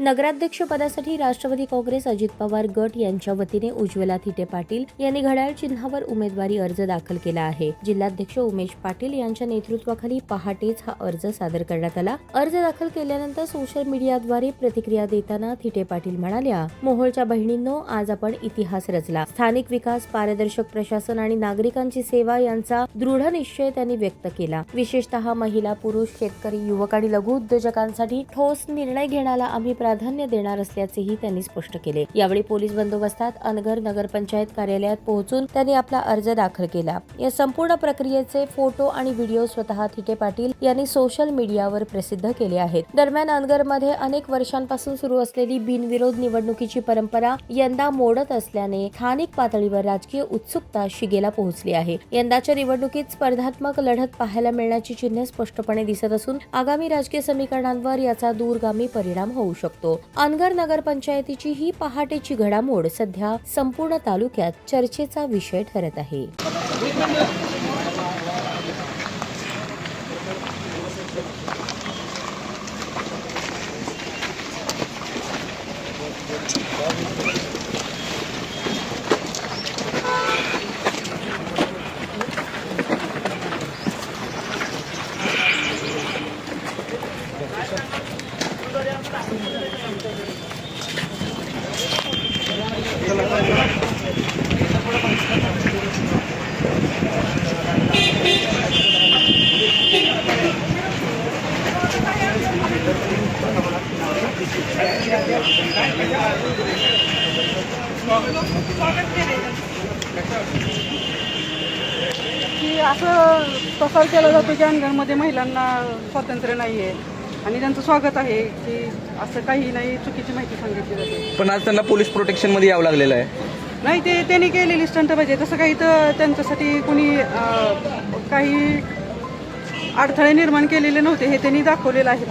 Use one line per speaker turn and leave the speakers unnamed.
नगराध्यक्षपदासाठी राष्ट्रवादी काँग्रेस अजित पवार गट यांच्या वतीने उज्ज्वला थिटे पाटील यांनी घड्याळ चिन्हावर उमेदवारी अर्ज दाखल केला आहे. जिल्हाध्यक्ष उमेश पाटील यांच्या नेतृत्वाखाली पहाटेच हा अर्ज सादर करण्यात आला. अर्ज दाखल केल्यानंतर सोशल मीडियाद्वारे प्रतिक्रिया देताना थिटे पाटील म्हणाल्या मोहोळच्या बहिणींनो आज आपण इतिहास रचला. स्थानिक विकास पारदर्शक प्रशासन आणि नागरिकांची सेवा यांचा दृढ निश्चय त्यांनी व्यक्त केला. विशेषतः महिला पुरुष शेतकरी युवक आणि लघु उद्योजकांसाठी ठोस निर्णय घेण्याला आम्ही प्राधान्य देणार असल्याचेही त्यांनी स्पष्ट केले. यावेळी पोलीस बंदोबस्तात अनगर नगरपंचायत कार्यालयात पोहोचून त्यांनी आपला अर्ज दाखल केला. या संपूर्ण प्रक्रियेचे फोटो आणि व्हिडिओ स्वतः थिटे पाटील यांनी सोशल मीडियावर प्रसिद्ध केले आहेत. दरम्यान अनगरमध्ये अनेक वर्षांपासून सुरू असलेली बिनविरोध निवडणुकीची परंपरा यंदा मोडत असल्याने स्थानिक पातळीवर राजकीय उत्सुकता शिगेला पोहोचली आहे. यंदाच्या निवडणुकीत स्पर्धात्मक लढत पाहायला मिळण्याची चिन्हे स्पष्टपणे दिसत असून आगामी राजकीय समीकरणांवर याचा दूरगामी परिणाम होऊ शकतो. अनगर नगरपंचायतीची ही पहाटेची घडामोड सध्या संपूर्ण तालुक्यात चर्चेचा विषय ठरत आहे.
की असं प्रसार केला जातो की अंगणमध्ये महिलांना स्वातंत्र्य नाही आहे आणि त्यांचं स्वागत आहे की असं काही नाही चुकीची माहिती सांगितली जाते.
पण आज त्यांना पोलीस प्रोटेक्शनमध्ये यावं लागलेलं आहे.
नाही ते त्यांनी केलेली स्टंट पाहिजे. तसं काही तर त्यांच्यासाठी कोणी अं, काही अडथळे निर्माण केलेले नव्हते हे त्यांनी दाखवलेलं आहे.